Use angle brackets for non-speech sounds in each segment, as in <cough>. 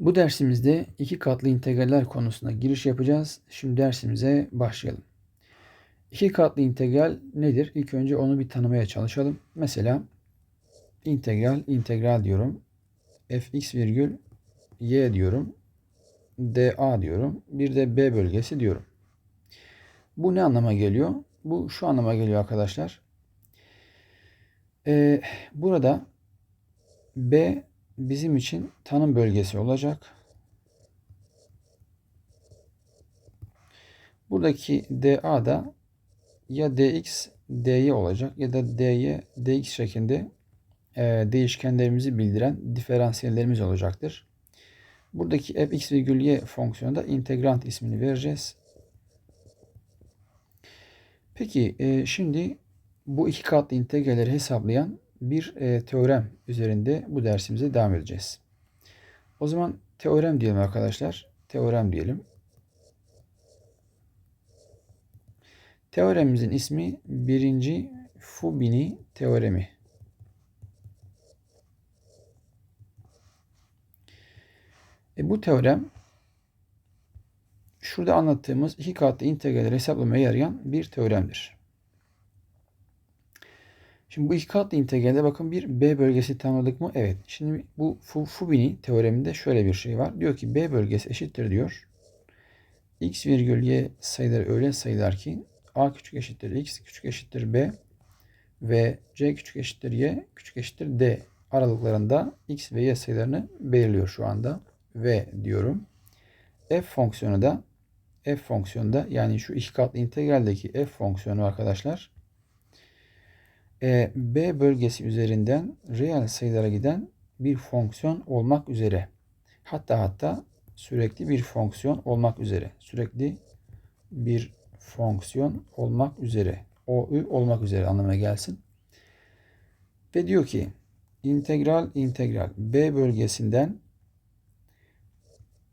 Bu dersimizde iki katlı integraller konusuna giriş yapacağız. Şimdi dersimize başlayalım. İki katlı integral nedir? İlk önce onu bir tanımaya çalışalım. Mesela integral, integral diyorum. fx virgül y diyorum. dA diyorum. Bir de b bölgesi diyorum. Bu ne anlama geliyor? Bu şu anlama geliyor arkadaşlar. Ee, burada b bizim için tanım bölgesi olacak. Buradaki dA da ya dx dy olacak ya da dy dx şeklinde e, değişkenlerimizi bildiren diferansiyellerimiz olacaktır. Buradaki fx virgül y fonksiyonu da integrant ismini vereceğiz. Peki e, şimdi bu iki katlı integralleri hesaplayan bir e, teorem üzerinde bu dersimize devam edeceğiz. O zaman teorem diyelim arkadaşlar. Teorem diyelim. Teoremimizin ismi birinci Fubini teoremi. E, bu teorem şurada anlattığımız iki katlı integralleri hesaplamaya yarayan bir teoremdir. Şimdi bu iki katlı integralde bakın bir B bölgesi tanımladık mı? Evet. Şimdi bu Fubini teoreminde şöyle bir şey var. Diyor ki B bölgesi eşittir diyor. X virgül Y sayıları öyle sayılar ki A küçük eşittir X küçük eşittir B ve C küçük eşittir Y küçük eşittir D aralıklarında X ve Y sayılarını belirliyor şu anda. V diyorum. F fonksiyonu da F fonksiyonu da yani şu iki katlı integraldeki F fonksiyonu arkadaşlar e, B bölgesi üzerinden reel sayılara giden bir fonksiyon olmak üzere. Hatta hatta sürekli bir fonksiyon olmak üzere. Sürekli bir fonksiyon olmak üzere. OÜ olmak üzere anlamına gelsin. Ve diyor ki integral integral B bölgesinden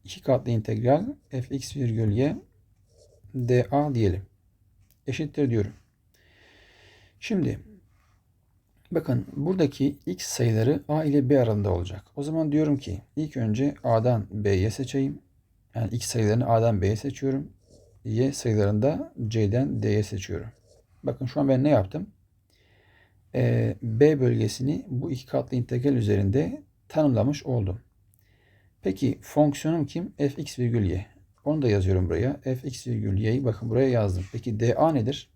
iki katlı integral fx virgül y dA diyelim. Eşittir diyorum. Şimdi Bakın buradaki x sayıları a ile b aralığında olacak. O zaman diyorum ki ilk önce a'dan b'ye seçeyim. Yani x sayılarını a'dan b'ye seçiyorum. y sayılarını da c'den d'ye seçiyorum. Bakın şu an ben ne yaptım? Ee, b bölgesini bu iki katlı integral üzerinde tanımlamış oldum. Peki fonksiyonum kim? fx virgül y. Onu da yazıyorum buraya. fx virgül y'yi bakın buraya yazdım. Peki dA nedir?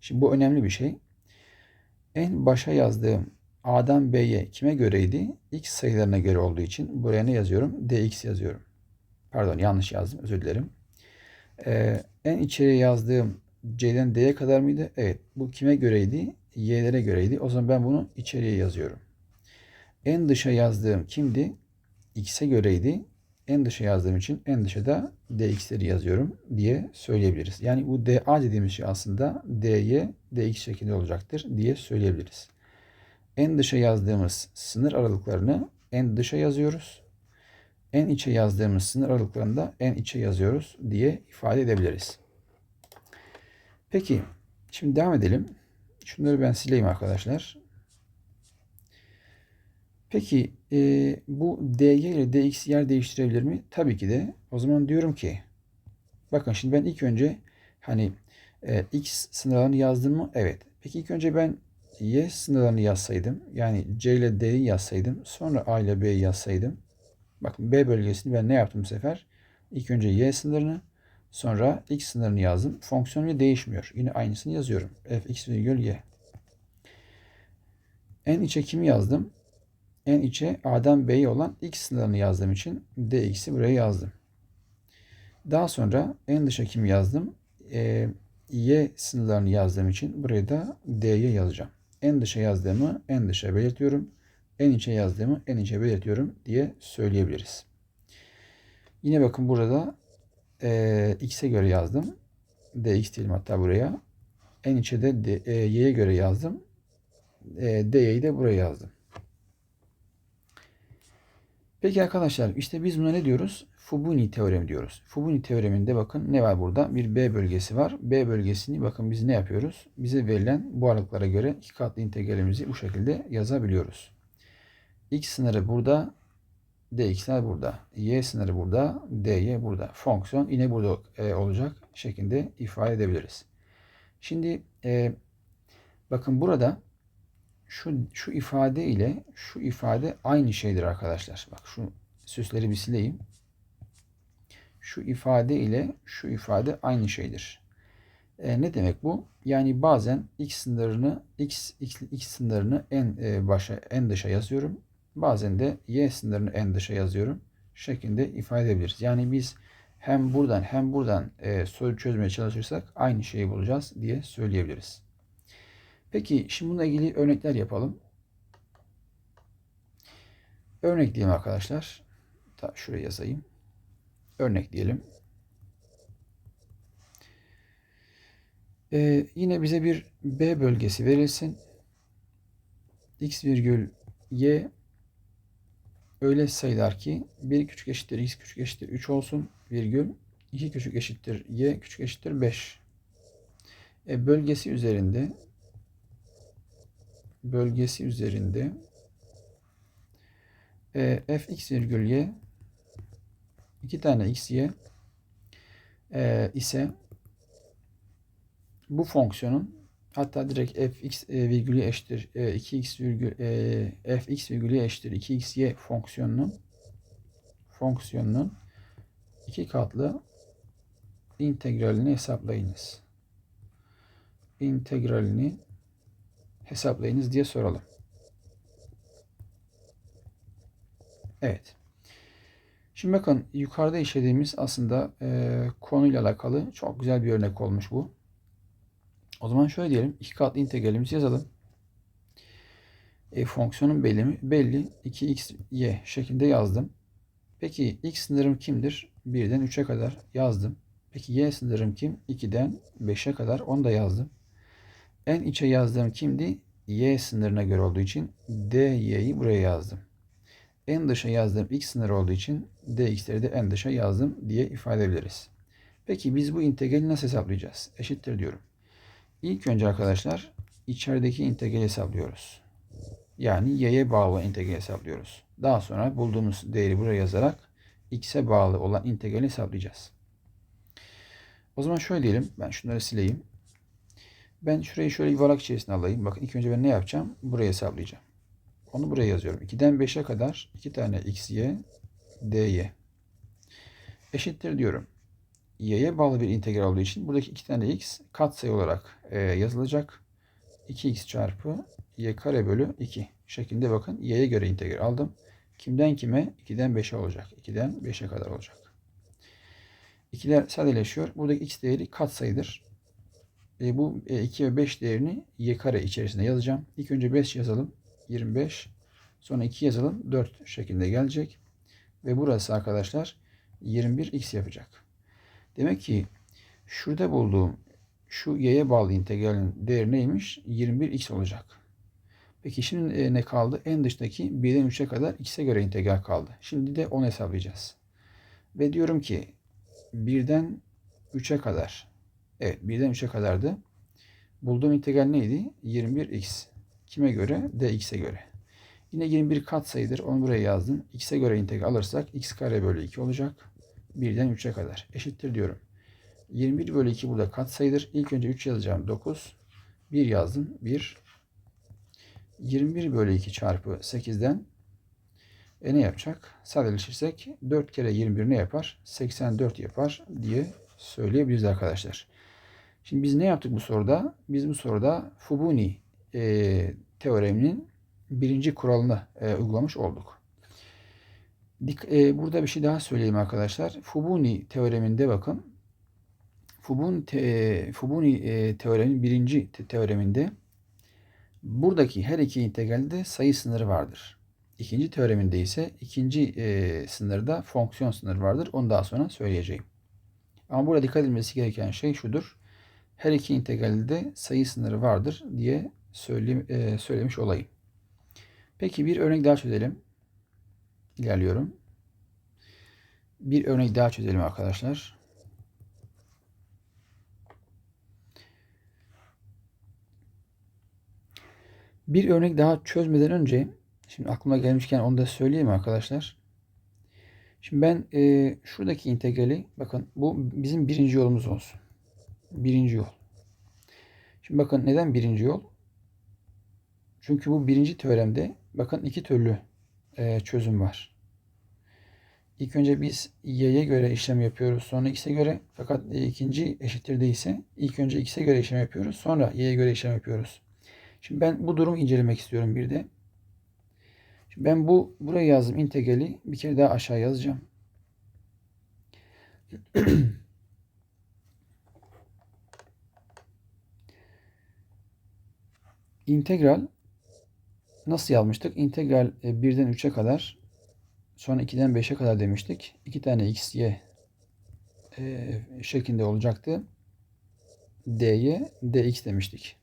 Şimdi bu önemli bir şey. En başa yazdığım A'dan B'ye kime göreydi? X sayılarına göre olduğu için buraya ne yazıyorum? dx yazıyorum. Pardon yanlış yazdım özür dilerim. Ee, en içeriye yazdığım C'den D'ye kadar mıydı? Evet. Bu kime göreydi? Y'lere göreydi. O zaman ben bunu içeriye yazıyorum. En dışa yazdığım kimdi? X'e göreydi en dışa yazdığım için en dışa da dx'leri yazıyorum diye söyleyebiliriz. Yani bu dA dediğimiz şey aslında dy dx şeklinde olacaktır diye söyleyebiliriz. En dışa yazdığımız sınır aralıklarını en dışa yazıyoruz. En içe yazdığımız sınır aralıklarını da en içe yazıyoruz diye ifade edebiliriz. Peki şimdi devam edelim. Şunları ben sileyim arkadaşlar. Peki e, bu dy ile dx yer değiştirebilir mi? Tabii ki de. O zaman diyorum ki bakın şimdi ben ilk önce hani e, x sınırlarını yazdım mı? Evet. Peki ilk önce ben y sınırlarını yazsaydım yani c ile d'yi yazsaydım sonra a ile b'yi yazsaydım bakın b bölgesini ben ne yaptım bu sefer? İlk önce y sınırını sonra x sınırını yazdım. Fonksiyon değişmiyor. Yine aynısını yazıyorum. fx virgül y. En içe kimi yazdım? En içe A'dan B'ye olan x sınırını yazdığım için dx'i buraya yazdım. Daha sonra en dışa kim yazdım? E, y sınırlarını yazdığım için buraya da d'ye yazacağım. En dışa yazdığımı en dışa belirtiyorum. En içe yazdığımı en içe belirtiyorum diye söyleyebiliriz. Yine bakın burada e, x'e göre yazdım. dx diyelim hatta buraya. En içe de d, e, y'ye göre yazdım. E, dy'yi de buraya yazdım. Peki arkadaşlar işte biz buna ne diyoruz? Fubini teoremi diyoruz. Fubini teoreminde bakın ne var burada? Bir B bölgesi var. B bölgesini bakın biz ne yapıyoruz? Bize verilen bu aralıklara göre iki katlı integralimizi bu şekilde yazabiliyoruz. X sınırı burada dx'ler burada. Y sınırı burada. dy burada. Fonksiyon yine burada e, olacak şeklinde ifade edebiliriz. Şimdi e, bakın burada şu, şu ifade ile şu ifade aynı şeydir arkadaşlar. Bak şu süsleri bir sileyim. Şu ifade ile şu ifade aynı şeydir. E, ne demek bu? Yani bazen x sınırını x, x, x sınırını en e, başa en dışa yazıyorum. Bazen de y sınırını en dışa yazıyorum şeklinde ifade edebiliriz. Yani biz hem buradan hem buradan e, soru çözmeye çalışırsak aynı şeyi bulacağız diye söyleyebiliriz. Peki şimdi bununla ilgili örnekler yapalım. Örnek diyelim arkadaşlar. Ta şuraya yazayım. Örnek diyelim. Ee, yine bize bir B bölgesi verilsin. X virgül Y öyle sayılar ki 1 küçük eşittir X küçük eşittir 3 olsun virgül 2 küçük eşittir Y küçük eşittir 5. E, bölgesi üzerinde bölgesi üzerinde e, fx virgül y iki tane x y e, ise bu fonksiyonun hatta direkt fx e, virgülü eşittir e, 2x virgül e, fx virgülü eşittir 2xy fonksiyonunun fonksiyonunun iki katlı integralini hesaplayınız. İntegralini hesaplayınız diye soralım. Evet. Şimdi bakın yukarıda işlediğimiz aslında e, konuyla alakalı çok güzel bir örnek olmuş bu. O zaman şöyle diyelim. iki katlı integralimizi yazalım. E, fonksiyonun belli Belli. 2x, y şeklinde yazdım. Peki x sınırım kimdir? 1'den 3'e kadar yazdım. Peki y sınırım kim? 2'den 5'e kadar onu da yazdım. En içe yazdığım kimdi? Y sınırına göre olduğu için DY'yi buraya yazdım. En dışa yazdığım X sınırı olduğu için DX'leri de en dışa yazdım diye ifade edebiliriz. Peki biz bu integrali nasıl hesaplayacağız? Eşittir diyorum. İlk önce arkadaşlar içerideki integrali hesaplıyoruz. Yani y'ye bağlı integrali hesaplıyoruz. Daha sonra bulduğumuz değeri buraya yazarak x'e bağlı olan integrali hesaplayacağız. O zaman şöyle diyelim. Ben şunları sileyim. Ben şurayı şöyle yuvarlak içerisine alayım. Bakın ilk önce ben ne yapacağım? Buraya hesaplayacağım. Onu buraya yazıyorum. 2'den 5'e kadar 2 tane xy dy eşittir diyorum. y'ye bağlı bir integral olduğu için buradaki 2 tane x katsayı olarak e, yazılacak. 2x çarpı y kare bölü 2 şeklinde bakın y'ye göre integral aldım. Kimden kime? 2'den 5'e olacak. 2'den 5'e kadar olacak. İkiler sadeleşiyor. Buradaki x değeri katsayıdır. E, bu e, 2 ve 5 değerini y kare içerisinde yazacağım. İlk önce 5 yazalım. 25. Sonra 2 yazalım. 4 şeklinde gelecek. Ve burası arkadaşlar 21x yapacak. Demek ki şurada bulduğum şu y'ye bağlı integralin değeri neymiş? 21x olacak. Peki şimdi e, ne kaldı? En dıştaki 1'den 3'e kadar x'e göre integral kaldı. Şimdi de onu hesaplayacağız. Ve diyorum ki 1'den 3'e kadar Evet 1'den 3'e kadardı. Bulduğum integral neydi? 21x. Kime göre? dx'e göre. Yine 21 kat sayıdır. Onu buraya yazdım. x'e göre integral alırsak x kare bölü 2 olacak. 1'den 3'e kadar. Eşittir diyorum. 21 bölü 2 burada kat sayıdır. İlk önce 3 yazacağım. 9. 1 yazdım. 1. 21 bölü 2 çarpı 8'den e ne yapacak? Sadeleşirsek 4 kere 21 ne yapar? 84 yapar diye söyleyebiliriz arkadaşlar. Şimdi biz ne yaptık bu soruda? Biz bu soruda Fubuni e, teoreminin birinci kuralını e, uygulamış olduk. E, burada bir şey daha söyleyeyim arkadaşlar. Fubuni teoreminde bakın. Fubuni, te, Fubuni e, teoremin birinci te, teoreminde buradaki her iki integralde sayı sınırı vardır. İkinci teoreminde ise ikinci e, sınırda fonksiyon sınırı vardır. Onu daha sonra söyleyeceğim. Ama burada dikkat edilmesi gereken şey şudur her iki integralde sayı sınırı vardır diye e, söylemiş olayım. Peki bir örnek daha çözelim. İlerliyorum. Bir örnek daha çözelim arkadaşlar. Bir örnek daha çözmeden önce şimdi aklıma gelmişken onu da söyleyeyim arkadaşlar. Şimdi ben e, şuradaki integrali bakın bu bizim birinci yolumuz olsun. Birinci yol. Şimdi bakın neden birinci yol? Çünkü bu birinci teoremde bakın iki türlü e, çözüm var. İlk önce biz y'ye göre işlem yapıyoruz. Sonra x'e göre. Fakat ikinci eşittir değilse ilk önce x'e göre işlem yapıyoruz. Sonra y'ye göre işlem yapıyoruz. Şimdi ben bu durumu incelemek istiyorum bir de. Şimdi ben bu buraya yazdım integrali bir kere daha aşağı yazacağım. <clears throat> İntegral nasıl yazmıştık? İntegral 1'den e, 3'e kadar sonra 2'den 5'e kadar demiştik. 2 tane x, y e, şeklinde olacaktı. dy, dx demiştik.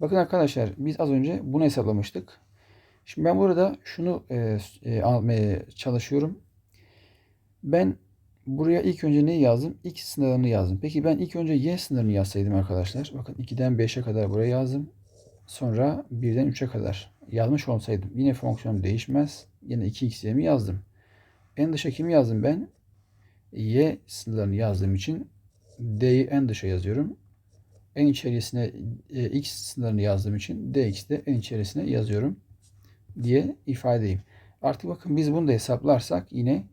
Bakın arkadaşlar biz az önce bunu hesaplamıştık. Şimdi ben burada şunu e, almaya çalışıyorum. Ben buraya ilk önce neyi yazdım? X sınırını yazdım. Peki ben ilk önce y sınırını yazsaydım arkadaşlar. Bakın 2'den 5'e kadar buraya yazdım. Sonra 1'den 3'e kadar yazmış olsaydım yine fonksiyon değişmez. Yine 2x'yemi yazdım. En dışa kimi yazdım ben? Y sınırlarını yazdığım için D'yi en dışa yazıyorum. En içerisine e, x sınırını yazdığım için dx de en içerisine yazıyorum diye ifade edeyim. Artık bakın biz bunu da hesaplarsak yine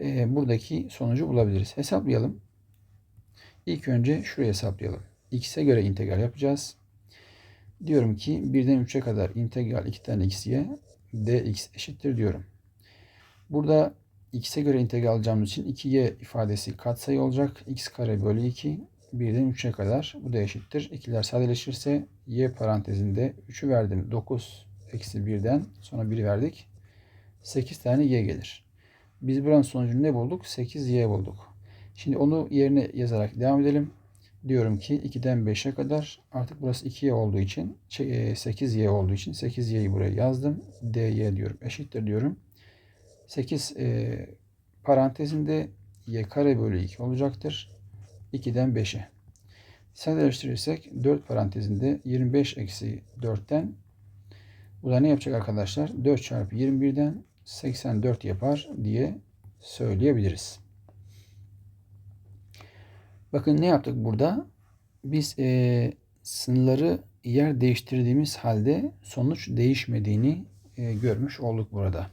e, buradaki sonucu bulabiliriz. Hesaplayalım. İlk önce şuraya hesaplayalım. x'e göre integral yapacağız. Diyorum ki 1'den 3'e kadar integral 2 tane x'ye dx eşittir diyorum. Burada x'e göre integral alacağımız için 2y ifadesi katsayı olacak. x kare bölü 2 1'den 3'e kadar bu da eşittir. İkiler sadeleşirse y parantezinde 3'ü verdim. 9 eksi 1'den sonra 1'i verdik. 8 tane y gelir. Biz buranın sonucunu ne bulduk? 8y bulduk. Şimdi onu yerine yazarak devam edelim. Diyorum ki 2'den 5'e kadar artık burası 2y olduğu için 8y şey, e, olduğu için 8y'yi buraya yazdım. dy diyorum. Eşittir diyorum. 8 e, parantezinde y kare bölü 2 olacaktır. 2'den 5'e. Sadeleştirirsek 4 parantezinde 25 eksi 4'ten bu da ne yapacak arkadaşlar? 4 çarpı 21'den 84 yapar diye söyleyebiliriz. Bakın ne yaptık burada? Biz e, sınırları yer değiştirdiğimiz halde sonuç değişmediğini e, görmüş olduk burada.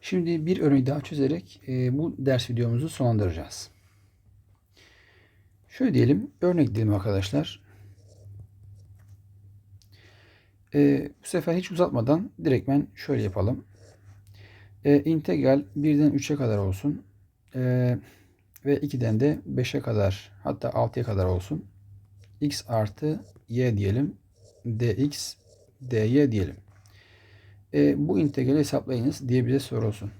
Şimdi bir örneği daha çözerek e, bu ders videomuzu sonlandıracağız. Şöyle diyelim, örnek diyelim arkadaşlar. E, bu sefer hiç uzatmadan direktmen şöyle yapalım. E, integral 1'den 3'e kadar olsun. E, ve 2'den de 5'e kadar hatta 6'ya kadar olsun. x artı y diyelim. dx dy diyelim. E, bu integrali hesaplayınız diye bize sorulsun.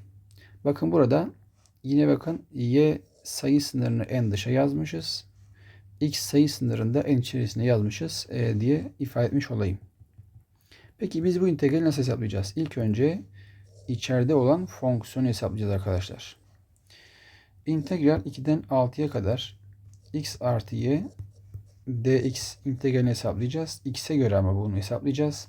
Bakın burada yine bakın y sayı sınırını en dışa yazmışız. x sayı sınırında en içerisine yazmışız e, diye ifade etmiş olayım. Peki biz bu integrali nasıl hesaplayacağız? İlk önce içeride olan fonksiyonu hesaplayacağız arkadaşlar. İntegral 2'den 6'ya kadar x artı y dx integralini hesaplayacağız. x'e göre ama bunu hesaplayacağız.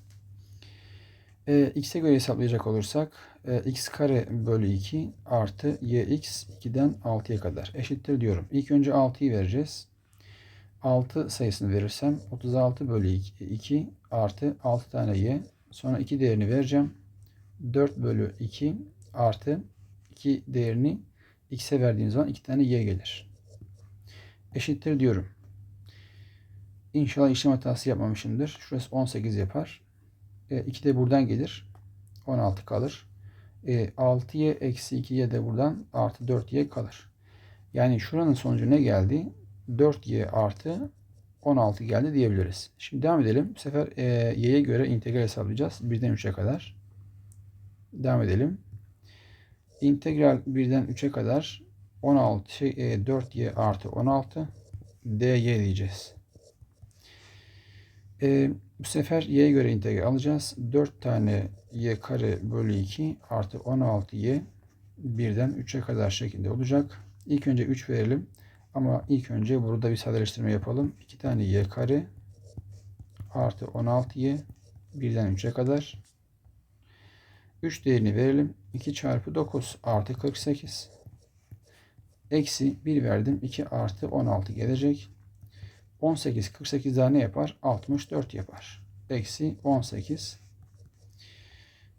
E, x'e göre hesaplayacak olursak e, x kare bölü 2 artı yx 2'den 6'ya kadar eşittir diyorum. İlk önce 6'yı vereceğiz. 6 sayısını verirsem 36 bölü 2 artı 6 tane y. Sonra 2 değerini vereceğim. 4 bölü 2 artı 2 değerini x'e verdiğim zaman 2 tane y gelir. Eşittir diyorum. İnşallah işlem hatası yapmamışımdır. Şurası 18 yapar. E, 2 de buradan gelir. 16 kalır. E, 6y eksi 2y de buradan artı 4y kalır. Yani şuranın sonucu ne geldi? 4y artı 16 geldi diyebiliriz. Şimdi devam edelim. Bu sefer e, y'ye göre integral hesaplayacağız. 1'den 3'e kadar. Devam edelim. İntegral 1'den 3'e kadar 16 şey, e, 4y artı 16 dy diyeceğiz. E, bu sefer y'ye göre integral alacağız. 4 tane y kare bölü 2 artı 16y 1'den 3'e kadar şeklinde olacak. İlk önce 3 verelim. Ama ilk önce burada bir sadeleştirme yapalım. 2 tane y kare artı 16y 1'den 3'e kadar 3 değerini verelim. 2 çarpı 9 artı 48. Eksi 1 verdim. 2 artı 16 gelecek. 18 48 daha ne yapar? 64 yapar. Eksi 18.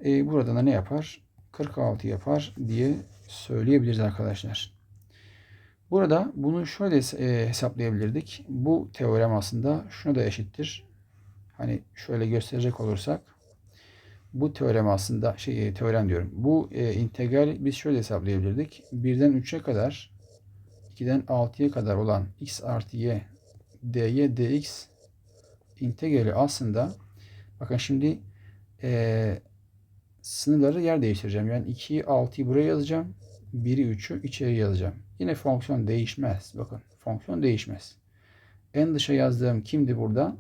E, burada da ne yapar? 46 yapar diye söyleyebiliriz arkadaşlar. Burada bunu şöyle e, hesaplayabilirdik. Bu teorem aslında şuna da eşittir. Hani şöyle gösterecek olursak bu teorem aslında şey e, teorem diyorum. Bu e, integral biz şöyle hesaplayabilirdik. 1'den 3'e kadar 2'den 6'ya kadar olan x artı y dy dx integrali aslında bakın şimdi e, sınırları yer değiştireceğim. Yani 2'yi 6'yı buraya yazacağım. 1'i 3'ü içeri yazacağım. Yine fonksiyon değişmez. Bakın fonksiyon değişmez. En dışa yazdığım kimdi burada?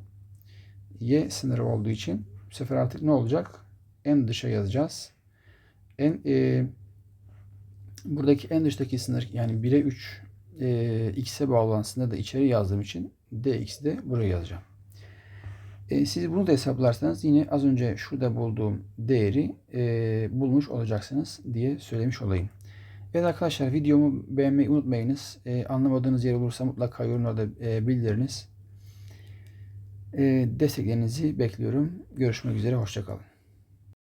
Y sınırı olduğu için bu sefer artık ne olacak? En dışa yazacağız. En e, buradaki en dıştaki sınır yani 1'e 3 e, x'e bağlı olan sınırı da içeri yazdığım için dx'i de buraya yazacağım. E, siz bunu da hesaplarsanız yine az önce şurada bulduğum değeri e, bulmuş olacaksınız diye söylemiş olayım. Evet arkadaşlar videomu beğenmeyi unutmayınız. E, anlamadığınız yer olursa mutlaka yorumlarda e, bildiriniz. E, desteklerinizi bekliyorum. Görüşmek üzere. Hoşçakalın.